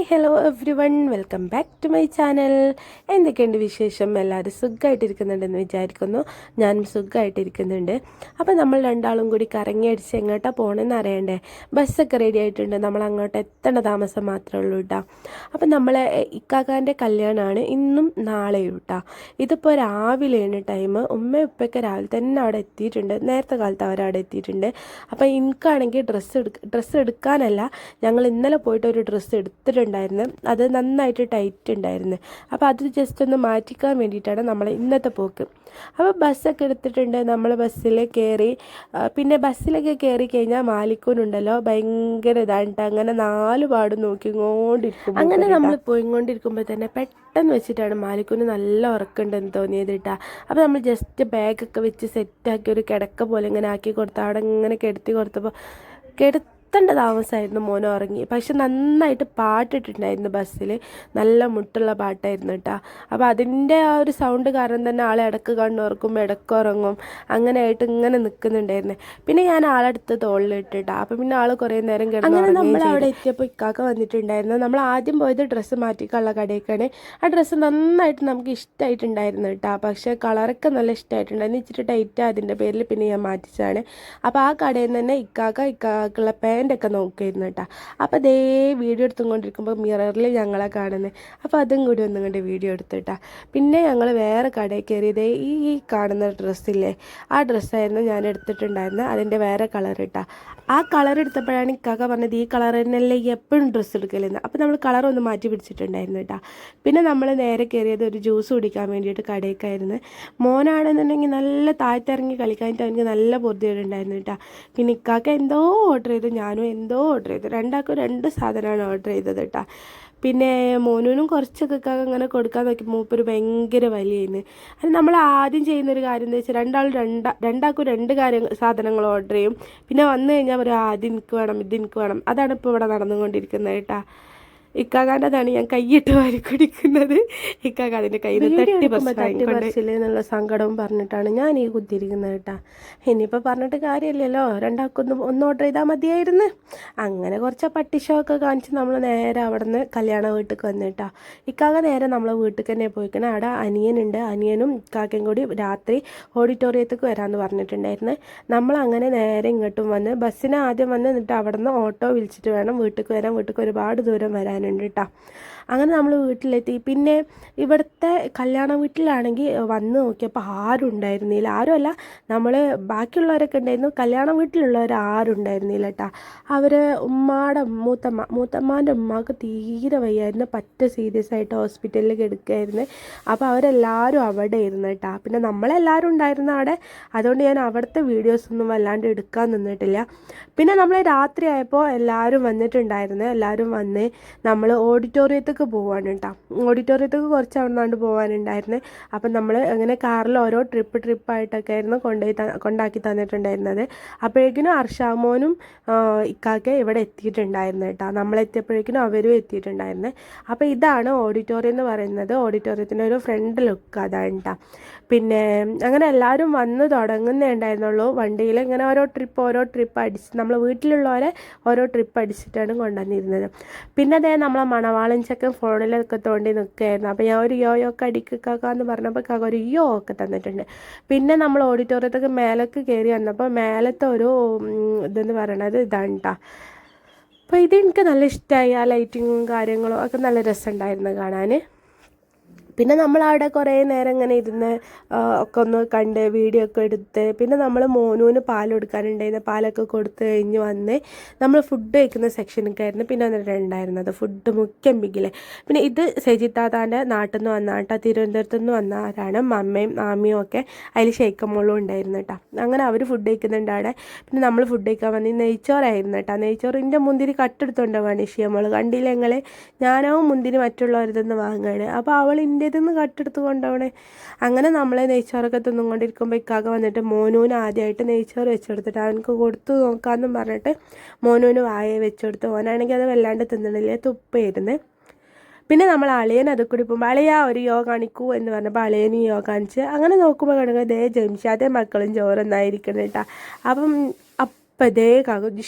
Hey hello everyone welcome back to my channel എന്തൊക്കെയുണ്ട് വിശേഷം? എല്ലാവരും സുഖമായിട്ടിരിക്കുന്നുണ്ടെന്ന് വിചാരിക്കുന്നു. ഞാനും സുഖമായിട്ടിരിക്കുന്നുണ്ട് അപ്പോൾ നമ്മൾ രണ്ടാളും കൂടി കറങ്ങി അടിച്ച് എങ്ങോട്ടാണ് പോകണമെന്ന് അറിയണ്ടേ? ബസ്സൊക്കെ റെഡി ആയിട്ടുണ്ട്. നമ്മൾ അങ്ങോട്ട് എത്തേണ്ട താമസം മാത്രമേ ഉള്ളൂ കേട്ടോ അപ്പോൾ നമ്മളെ ഇക്കാക്കാന്റെ കല്യാണമാണ് ഇന്നും നാളെ കേട്ടോ ഇതിപ്പോൾ രാവിലെയാണ് ടൈം ഉമ്മ ഉപ്പയൊക്കെ രാവിലെ തന്നെ അവിടെ എത്തിയിട്ടുണ്ട്. നേരത്തെ കാലത്ത് അവരവിടെ എത്തിയിട്ടുണ്ട്. അപ്പോൾ എനിക്കാണെങ്കിൽ ഡ്രസ്സ് എടുക്ക ഡ്രസ്സ് എടുക്കാനല്ല. ഞങ്ങൾ ഇന്നലെ പോയിട്ട് ഒരു ഡ്രസ്സ് എടുത്തിട്ടുണ്ടായിരുന്നു അത് നന്നായിട്ട് ടൈറ്റ് ഉണ്ടായിരുന്നു. അപ്പോൾ അത് ജസ്റ്റ് ഒന്ന് മാറ്റിക്കാൻ വേണ്ടിയിട്ടാണ് നമ്മൾ ഇന്നത്തെ പോക്ക്. അപ്പോൾ ബസ്സൊക്കെ എടുത്തിട്ടുണ്ട്. നമ്മൾ ബസ്സിൽ കയറി പിന്നെ ബസ്സിലൊക്കെ കയറി കഴിഞ്ഞാൽ മാലിക്കൂനുണ്ടല്ലോ. ഭയങ്കര ഇതായിട്ട് അങ്ങനെ നാല് പാടും നോക്കിക്കൊണ്ടിരിക്കും അങ്ങനെ നമ്മൾ പോയിക്കൊണ്ടിരിക്കുമ്പോൾ തന്നെ പെട്ടെന്ന് വെച്ചിട്ടാണ് മാലിക്കൂന് നല്ല ഉറക്കമുണ്ടെന്ന് തോന്നിയത് കേട്ടാ അപ്പോൾ നമ്മൾ ജസ്റ്റ് ബാഗൊക്കെ വെച്ച് സെറ്റാക്കി ഒരു കിടക്ക പോലെ ഇങ്ങനെ ആക്കി കൊടുത്ത് അവിടെ ഇങ്ങനെ കിടത്തി കൊടുത്തപ്പോൾ കിടത്തേണ്ട താമസമായിരുന്നു മോനെ ഉറങ്ങി. പക്ഷെ നന്നായിട്ട് പാട്ടിട്ടുണ്ടായിരുന്നു ബസ്സിൽ നല്ല മുട്ടുള്ള പാട്ടായിരുന്നു കേട്ടോ. അപ്പോൾ അതിന്റെ ആ ഒരു സൗണ്ട് കാരണം തന്നെ ആളെ ഇടയ്ക്ക് കണ്ണുറക്കും ഇടയ്ക്ക് ഉറങ്ങും. അങ്ങനെ ആയിട്ട് ഇങ്ങനെ നിൽക്കുന്നുണ്ടായിരുന്നു പിന്നെ ഞാൻ ആളെടുത്ത് തോളിലിട്ടിട്ടാ അപ്പോൾ പിന്നെ ആൾ കുറേ നേരം കിടന്നു അങ്ങനെ നമ്മൾ അവിടെ എത്തിയപ്പോൾ ഇക്കാക്ക വന്നിട്ടുണ്ടായിരുന്നു. നമ്മൾ ആദ്യം പോയത് ഡ്രസ്സ് മാറ്റിക്കാനുള്ള കടയൊക്കെയാണ് ആ ഡ്രസ്സ് നന്നായിട്ട് നമുക്ക് ഇഷ്ടമായിട്ടുണ്ടായിരുന്നു കേട്ടോ. പക്ഷേ കളറൊക്കെ നല്ല ഇഷ്ടമായിട്ടുണ്ടായിരുന്നു ഇച്ചിരി ടൈറ്റ് അതിന്റെ പേരിൽ പിന്നെ ഞാൻ മാറ്റിച്ചതാണ്. അപ്പോൾ ആ കടയിൽ നിന്ന് തന്നെ ഇക്കാക്ക ഇക്കാക്കുള്ള പാന്റൊക്കെ നോക്കിയിരുന്നു കേട്ടോ. അപ്പോൾ ദേ വീഡിയോ എടുത്തുകൊണ്ടിരിക്കുമ്പോൾ മിററിൽ ഞങ്ങളെ കാണുന്നത് അപ്പോൾ അതും കൂടി ഒന്നും കണ്ട് വീഡിയോ എടുത്തിട്ടാ പിന്നെ ഞങ്ങൾ വേറെ കടയിൽ കയറിയത് ഈ ഈ കാണുന്ന ഡ്രസ്സില്ലേ ആ ഡ്രസ്സായിരുന്നു ഞാൻ എടുത്തിട്ടുണ്ടായിരുന്നത് അതിന്റെ വേറെ കളർ ഇട്ടാ. ആ കളർ എടുത്തപ്പോഴാണ് ഇക്കാക്ക പറഞ്ഞത് ഈ കളർ തന്നെയല്ലേ എപ്പോഴും ഡ്രസ്സ് എടുക്കലെന്ന്. അപ്പോൾ നമ്മൾ കളർ ഒന്ന് മാറ്റി പിടിച്ചിട്ടുണ്ടായിരുന്നു കേട്ടോ. പിന്നെ നമ്മൾ നേരെ കയറിയത് ഒരു ജ്യൂസ് കുടിക്കാൻ വേണ്ടിയിട്ട് കടയിലേക്കായിരുന്നു മോനാണെന്നുണ്ടെങ്കിൽ നല്ല താഴ്ത്തിറങ്ങി കളിക്കാനായിട്ട് അവനിക്ക് നല്ല ബുദ്ധിമുട്ടുണ്ടായിരുന്നു കേട്ടോ. പിന്നെ ഇക്കാക്ക എന്തോ ഓർഡർ ചെയ്തു. ഞാനും എന്തോ ഓർഡർ ചെയ്തു. രണ്ടാൾക്കും രണ്ട് സാധനമാണ് ഓർഡർ ചെയ്തത് കേട്ടോ പിന്നെ മോനൂനും കുറച്ചൊക്കെ അങ്ങനെ കൊടുക്കാൻ നോക്കി. മൂപ്പര് ഭയങ്കര വലിയായിരുന്നു അത് നമ്മൾ ആദ്യം ചെയ്യുന്നൊരു കാര്യം എന്താ വെച്ചാൽ രണ്ടാൾ രണ്ടാ രണ്ടാൾക്കും രണ്ട് കാര്യം സാധനങ്ങൾ ഓർഡർ ചെയ്യും. പിന്നെ വന്നു കഴിഞ്ഞാൽ പറയും ആദ്യം എനിക്ക് വേണം ഇത് എനിക്ക് വേണം. അതാണ് ഇപ്പോൾ ഇവിടെ നടന്നുകൊണ്ടിരിക്കുന്നത് കേട്ടാ ഇക്കാകാന്റെതാണ് ഞാൻ കൈയിട്ട് വാരി കുടിക്കുന്നത്. ഇക്കാക്ക അതിന്റെ കയ്യിൽ തട്ടി പറിച്ചില്ല എന്നുള്ള സങ്കടവും പറഞ്ഞിട്ടാണ് ഞാൻ ഈ കുത്തിയിരിക്കുന്നത് കേട്ടാ. ഇനിയിപ്പോൾ പറഞ്ഞിട്ട് കാര്യമില്ലല്ലോ. രണ്ടാൾക്കൊന്ന് ഒന്ന് ഓർഡർ ചെയ്താൽ മതിയായിരുന്നു. അങ്ങനെ കുറച്ച് പട്ടിഷമൊക്കെ കാണിച്ച് നമ്മൾ നേരെ അവിടെ നിന്ന് കല്യാണ വീട്ടിൽ വന്നിട്ടാ ഇക്കാക നേരെ നമ്മളെ വീട്ടിൽ തന്നെ പോയിക്കണം. അവിടെ അനിയനുണ്ട്. അനിയനും ഇക്കാക്കയും കൂടി രാത്രി ഓഡിറ്റോറിയത്തേക്ക് വരാമെന്ന് പറഞ്ഞിട്ടുണ്ടായിരുന്നു. നമ്മൾ അങ്ങനെ നേരെ ഇങ്ങോട്ടും വന്ന് ബസ്സിന് ആദ്യം വന്ന് എന്നിട്ട് അവിടെ നിന്ന് ഓട്ടോ വിളിച്ചിട്ട് വേണം വീട്ടിൽ വരാൻ. വീട്ടിൽ ഒരുപാട് ദൂരം വരാനുണ്ട് കേട്ടോ അങ്ങനെ നമ്മൾ വീട്ടിലെത്തി. പിന്നെ ഇവിടുത്തെ കല്യാണ വീട്ടിലാണെങ്കിൽ വന്ന് നോക്കിയപ്പോൾ ആരും ഉണ്ടായിരുന്നില്ല ആരുമല്ല നമ്മൾ ബാക്കിയുള്ളവരൊക്കെ ഉണ്ടായിരുന്നു. കല്യാണ വീട്ടിലുള്ളവർ ആരും ഉണ്ടായിരുന്നില്ല കേട്ടോ അവർ ഉമ്മാടെ മൂത്തമ്മ മൂത്തമ്മാന്റെ ഉമ്മാക്ക് തീരെ വയ്യായിരുന്നു. പറ്റ സീരിയസ് ആയിട്ട് ഹോസ്പിറ്റലിൽ കിടക്കുകയായിരുന്നു അപ്പോൾ അവരെല്ലാവരും അവിടെ ആയിരുന്നു കേട്ടോ പിന്നെ നമ്മളെല്ലാവരും ഉണ്ടായിരുന്ന അവിടെ. അതുകൊണ്ട് ഞാൻ അവിടുത്തെ വീഡിയോസ് ഒന്നും വല്ലാണ്ട് എടുക്കാൻ നിന്നിട്ടില്ല. പിന്നെ നമ്മൾ രാത്രി ആയപ്പോൾ എല്ലാവരും വന്നിട്ടുണ്ടായിരുന്നു. എല്ലാവരും വന്ന് നമ്മൾ ഓഡിറ്റോറിയത്തേക്ക് പോവാണ് കേട്ടോ ഓഡിറ്റോറിയത്തേക്ക് കുറച്ച് അവിടുന്നാണ്ട് പോകാനുണ്ടായിരുന്നത് പോകാനുണ്ടായിരുന്നു അപ്പം നമ്മൾ അങ്ങനെ കാറിൽ ഓരോ ട്രിപ്പ് ട്രിപ്പായിട്ടൊക്കെ ആയിരുന്നു കൊണ്ടുപോയി കൊണ്ടാക്കി തന്നിട്ടുണ്ടായിരുന്നത്. അപ്പോഴേക്കിനും അർഷാമോനും ഇക്കാക്കെ ഇവിടെ എത്തിയിട്ടുണ്ടായിരുന്നു കേട്ടോ. നമ്മളെത്തിയപ്പോഴേക്കിനും അവരും എത്തിയിട്ടുണ്ടായിരുന്നു. അപ്പോൾ ഇതാണ് ഓഡിറ്റോറിയം എന്ന് പറയുന്നത്. ഓഡിറ്റോറിയത്തിന്റെ ഒരു ഫ്രണ്ട് ലുക്ക് അതാണ് കേട്ടോ. പിന്നെ അങ്ങനെ എല്ലാവരും വന്ന് തുടങ്ങുന്നേ ഉണ്ടായിരുന്നുള്ളൂ. വണ്ടിയിൽ ഇങ്ങനെ ഓരോ ട്രിപ്പ് ഓരോ ട്രിപ്പ് അടിച്ച് നമ്മൾ വീട്ടിലുള്ളവരെ ഓരോ ട്രിപ്പ് അടിച്ചിട്ടാണ് കൊണ്ടുവന്നിരുന്നത്. പിന്നെ അതേ നമ്മളെ മണവാളൻ ചെക്കൻ ഫോണിലൊക്കെ തോണ്ടി നിൽക്കുകയായിരുന്നു. അപ്പോൾ ഞാൻ ഒരു യോ ഒക്കെ അടിക്കാക്കാന്ന് പറഞ്ഞപ്പോൾ കാക്ക ഒരു യോ ഒക്കെ തന്നിട്ടുണ്ട്. പിന്നെ നമ്മൾ ഓഡിറ്റോറിയത്തൊക്കെ മേലേക്ക് കയറി വന്നപ്പോൾ മേലത്തെ ഒരു ഇതെന്ന് പറയണത് ഇതാണ്. അപ്പോൾ ഇത് എനിക്ക് നല്ല ഇഷ്ടമായി. ആ ലൈറ്റിങ്ങും കാര്യങ്ങളും ഒക്കെ നല്ല രസമുണ്ടായിരുന്നു കാണാൻ. പിന്നെ നമ്മൾ അവിടെ കുറേ നേരം ഇങ്ങനെ ഇരുന്ന് ഒക്കെ ഒന്ന് കണ്ട് വീഡിയോ ഒക്കെ എടുത്ത് പിന്നെ നമ്മൾ മോനൂന് പാൽ കൊടുക്കാനുണ്ടായിരുന്നു പാലൊക്കെ കൊടുത്ത് കഴിഞ്ഞ് വന്ന് നമ്മൾ ഫുഡ് കഴിക്കുന്ന സെക്ഷനൊക്കെ ആയിരുന്നു പിന്നെ വന്നിട്ട് ഉണ്ടായിരുന്നത്. ഫുഡ് മുഖ്യം ബിഗിൽ പിന്നെ ഇത് സജിത്താത്താന്റെ നാട്ടിൽ നിന്ന് വന്ന കേട്ടോ തിരുവനന്തപുരത്ത് നിന്ന് വന്നവരാണ് മമ്മയും മാമിയും ഒക്കെ അതിൽ ഷെയ്ക്കമ്മോളും ഉണ്ടായിരുന്നു കേട്ടോ. അങ്ങനെ അവർ ഫുഡ് കഴിക്കുന്നുണ്ട് അവിടെ. പിന്നെ നമ്മൾ ഫുഡ് കഴിക്കാൻ വന്നി നെയ്ച്ചോറായിരുന്നു കേട്ടോ. നെയ്ച്ചോറിന്റെ മുന്തിരി കട്ടെടുത്തോണ്ട് വേണിഷി നമ്മൾ കണ്ടില്ല ഞങ്ങൾ ഞാനോ മുന്തിരി മറ്റുള്ളവരിതെന്ന് വാങ്ങുകയാണ് അപ്പോൾ അവൾ ഇന്റേതെന്ന് കട്ടെടുത്ത് കൊണ്ടവണേ അങ്ങനെ നമ്മളെ നെയ്ച്ചോറൊക്കെ തിന്നുകൊണ്ടിരിക്കുമ്പോൾ ഇക്കാക്ക വന്നിട്ട് മോനൂന് ആദ്യമായിട്ട് നെയ്ച്ചോറ് വെച്ചെടുത്തിട്ട് അവനക്ക് കൊടുത്തു നോക്കാമെന്നും പറഞ്ഞിട്ട് മോനൂന് വായ വെച്ചെടുത്ത്. ഓനാണെങ്കിൽ അത് വല്ലാണ്ട് തിന്നണില്ലേ? തുപ്പായിരുന്നു പിന്നെ നമ്മൾ അളിയൻ അത് കൂടി പോകുമ്പോൾ അളിയ ഒരു യോ കാണിക്കൂ എന്ന് പറഞ്ഞപ്പോൾ അളിയനും യോ കാണിച്ച് അങ്ങനെ നോക്കുമ്പോൾ കിടക്കുക ദേ ജംഷാദെ മക്കളും ചോറൊന്നായിരിക്കണം കേട്ടോ അപ്പം അപ്പം ഇതേ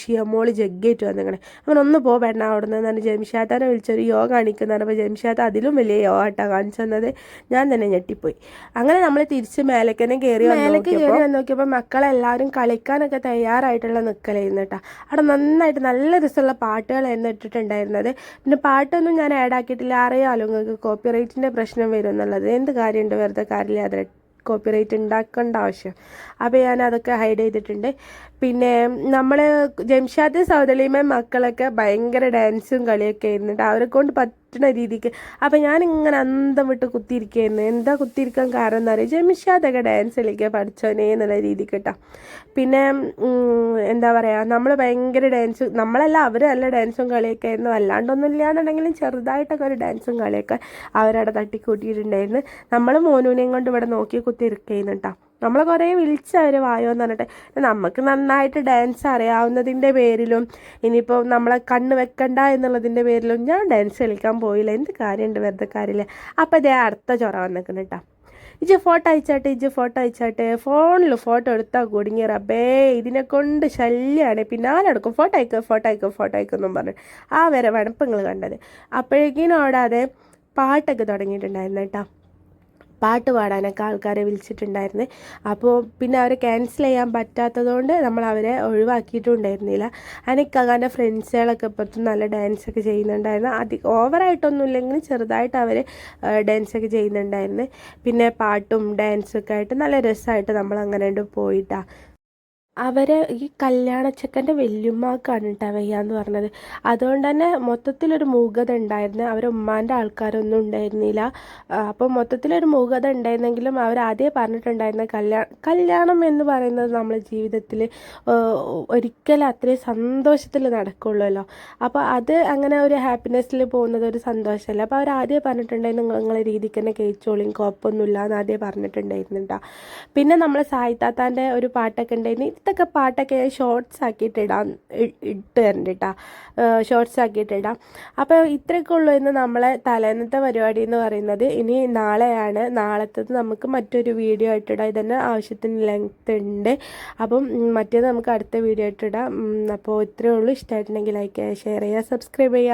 ഷിയമോൾ ജഗ്ഗേറ്റ് വന്നിങ്ങനെ അങ്ങനെ ഒന്ന് പോ പെണ്ണ അവിടെ നിന്ന് തന്നെ ജംഷാത്താനെ വിളിച്ചൊരു യോഗ കാണിക്കുന്നതാണ് അപ്പോൾ ജംഷാത്ത അതിലും വലിയ യോഗ കേട്ടോ കാണിച്ചു തന്നത്. ഞാൻ തന്നെ ഞെട്ടിപ്പോയി. അങ്ങനെ നമ്മൾ തിരിച്ച് മേലക്കനെ കയറി മേലക്ക് കയറി വന്ന് നോക്കിയപ്പോൾ മക്കളെല്ലാവരും കളിക്കാനൊക്കെ തയ്യാറായിട്ടുള്ള നിൽക്കലായിരുന്നു കേട്ടോ അവിടെ നന്നായിട്ട് നല്ല രസമുള്ള പാട്ടുകളായിരുന്നു ഇട്ടിട്ടുണ്ടായിരുന്നത്. പിന്നെ പാട്ടൊന്നും ഞാൻ ആഡ് ആക്കിയിട്ടില്ല. അറിയാമല്ലോ നിങ്ങൾക്ക് കോപ്പി റൈറ്റിന്റെ പ്രശ്നം വരും എന്നുള്ളത്. എന്ത് കാര്യമുണ്ട് വെറുതെ കാര്യമില്ലാതെ കോപ്പിറൈറ്റ് ഉണ്ടാക്കേണ്ട ആവശ്യം. അപ്പോൾ ഞാൻ അതൊക്കെ ഹൈഡ് ചെയ്തിട്ടുണ്ട്. പിന്നെ നമ്മൾ ജംഷാദ് സൗദലിമ മക്കളൊക്കെ ഭയങ്കര ഡാൻസും കളിയൊക്കെ ആയിരുന്നുണ്ട് അവരെ കൊണ്ട് പറ്റുന്ന രീതിക്ക്. അപ്പം ഞാനിങ്ങനെ അന്തം വിട്ട് കുത്തിയിരിക്കുകയായിരുന്നു എന്താ കുത്തിയിരിക്കാൻ കാരണം എന്ന് പറയുക ജമിഷാദൊക്കെ ഡാൻസ് കളിക്കുക പഠിച്ചോനേ എന്നുള്ള രീതിക്ക് കേട്ടോ പിന്നെ എന്താ പറയുക നമ്മൾ ഭയങ്കര ഡാൻസ് നമ്മളല്ല അവർ നല്ല ഡാൻസും കളിയൊക്കെ ആയിരുന്നു. അല്ലാണ്ടൊന്നും ഇല്ലാന്നുണ്ടെങ്കിലും ചെറുതായിട്ടൊക്കെ ഒരു ഡാൻസും കളിയൊക്കെ അവരവിടെ തട്ടിക്കൂട്ടിയിട്ടുണ്ടായിരുന്നു. നമ്മൾ മോനൂനെയും കൊണ്ട് ഇവിടെ നോക്കി കുത്തിയിരിക്കുന്നു കേട്ടോ നമ്മൾ കുറേ വിളിച്ച് അവർ വായോ എന്ന് പറഞ്ഞിട്ട്. നമുക്ക് നന്നായിട്ട് ഡാൻസ് അറിയാവുന്നതിന്റെ പേരിലും ഇനിയിപ്പോൾ നമ്മളെ കണ്ണ് വെക്കണ്ട എന്നുള്ളതിന്റെ പേരിലും ഞാൻ ഡാൻസ് കളിക്കാൻ പോയില്ല. എന്ത് കാര്യമുണ്ട് വെറുതെ കാര്യമില്ല. അപ്പം ഇതേ അടുത്ത ചൊറ വന്നിരിക്കുന്നു കേട്ടോ ഇജ്ജ് ഫോട്ടോ അയച്ചാട്ടെ ഇജ്ജ് ഫോട്ടോ അയച്ചാട്ടെ. ഫോണിൽ ഫോട്ടോ എടുത്താൽ കുടുങ്ങി റബ്ബേ ഇതിനെ കൊണ്ട് ശല്യമാണ് പിന്നെ എടുക്കും ഫോട്ടോ അയക്കുക ഫോട്ടോ അയക്കുക ഫോട്ടോ അയക്കുമെന്നും പറഞ്ഞു ആ വരെ വണപ്പങ്ങൾ കണ്ടത്. അപ്പോഴേക്കിനും ഓടാതെ പാട്ടൊക്കെ തുടങ്ങിയിട്ടുണ്ടായിരുന്നു കേട്ടോ പാട്ട് പാടാനൊക്കെ ആൾക്കാരെ വിളിച്ചിട്ടുണ്ടായിരുന്നു. അപ്പോൾ പിന്നെ അവരെ ക്യാൻസൽ ചെയ്യാൻ പറ്റാത്തതുകൊണ്ട് നമ്മൾ അവരെ ഒഴിവാക്കിയിട്ടുണ്ടായിരുന്നില്ല. അനക്കങ്ങാന്റെ ഫ്രണ്ട്സുകളൊക്കെ ഇപ്പോഴത്തും നല്ല ഡാൻസൊക്കെ ചെയ്യുന്നുണ്ടായിരുന്നു. അധികം ഓവറായിട്ടൊന്നും ഇല്ലെങ്കിലും ചെറുതായിട്ട് അവർ ഡാൻസൊക്കെ ചെയ്യുന്നുണ്ടായിരുന്നു. പിന്നെ പാട്ടും ഡാൻസൊക്കെ ആയിട്ട് നല്ല രസമായിട്ട് നമ്മൾ അങ്ങനെ പോയിട്ടാണ് അവരെ ഈ കല്യാണച്ചക്കന്റെ വല്യുമ്മാക്കാണ് കേട്ടോ വയ്യാന്ന് പറഞ്ഞത്. അതുകൊണ്ട് തന്നെ മൊത്തത്തിലൊരു മൂകത ഉണ്ടായിരുന്നു. അവരെ ഉമ്മാന്റെ ആൾക്കാരൊന്നും ഉണ്ടായിരുന്നില്ല. അപ്പോൾ മൊത്തത്തിലൊരു മൂകത ഉണ്ടായിരുന്നെങ്കിലും അവർ ആദ്യം പറഞ്ഞിട്ടുണ്ടായിരുന്ന കല്യാണം കല്യാണം എന്ന് പറയുന്നത് നമ്മളെ ജീവിതത്തിൽ ഒരിക്കലും അത്രയും സന്തോഷത്തിൽ നടക്കുള്ളൂല്ലോ. അപ്പോൾ അത് അങ്ങനെ ഒരു ഹാപ്പിനെസ്സിൽ പോകുന്നത് ഒരു സന്തോഷമല്ല? അപ്പോൾ അവർ ആദ്യം പറഞ്ഞിട്ടുണ്ടായിരുന്നു നിങ്ങളെ രീതിക്ക് തന്നെ കഴിച്ചോളിയും കുഴപ്പമൊന്നുമില്ല എന്ന് ആദ്യം പറഞ്ഞിട്ടുണ്ടായിരുന്നുണ്ടോ പിന്നെ നമ്മൾ സായിത്താത്താന്റെ ഒരു പാട്ടൊക്കെ ഉണ്ടായിരുന്നു. ഇതൊക്കെ പാട്ടൊക്കെ ഷോർട്സ് ആക്കിയിട്ട് ഇടാൻ ഇട്ട് തരണ്ട കേട്ടോ ഷോർട്സ് ആക്കിയിട്ട് ഇടാം. അപ്പോൾ ഇത്രയൊക്കെ ഉള്ളൂ ഇന്ന് നമ്മളെ തലേന്നത്തെ പരിപാടി എന്ന് പറയുന്നത്. ഇനി നാളെയാണ്. നാളത്തെ നമുക്ക് മറ്റൊരു വീഡിയോ ആയിട്ടിടാം ഇതന്നെ ആവശ്യത്തിന് ലെങ്ത് ഉണ്ട്. അപ്പം മറ്റേത് നമുക്ക് അടുത്ത വീഡിയോ ആയിട്ടിടാം അപ്പോൾ ഇത്രയേ ഉള്ളൂ. ഇഷ്ടമായിട്ടുണ്ടെങ്കിൽ ലൈക്ക് ചെയ്യുക ഷെയർ ചെയ്യുക സബ്സ്ക്രൈബ് ചെയ്യുക.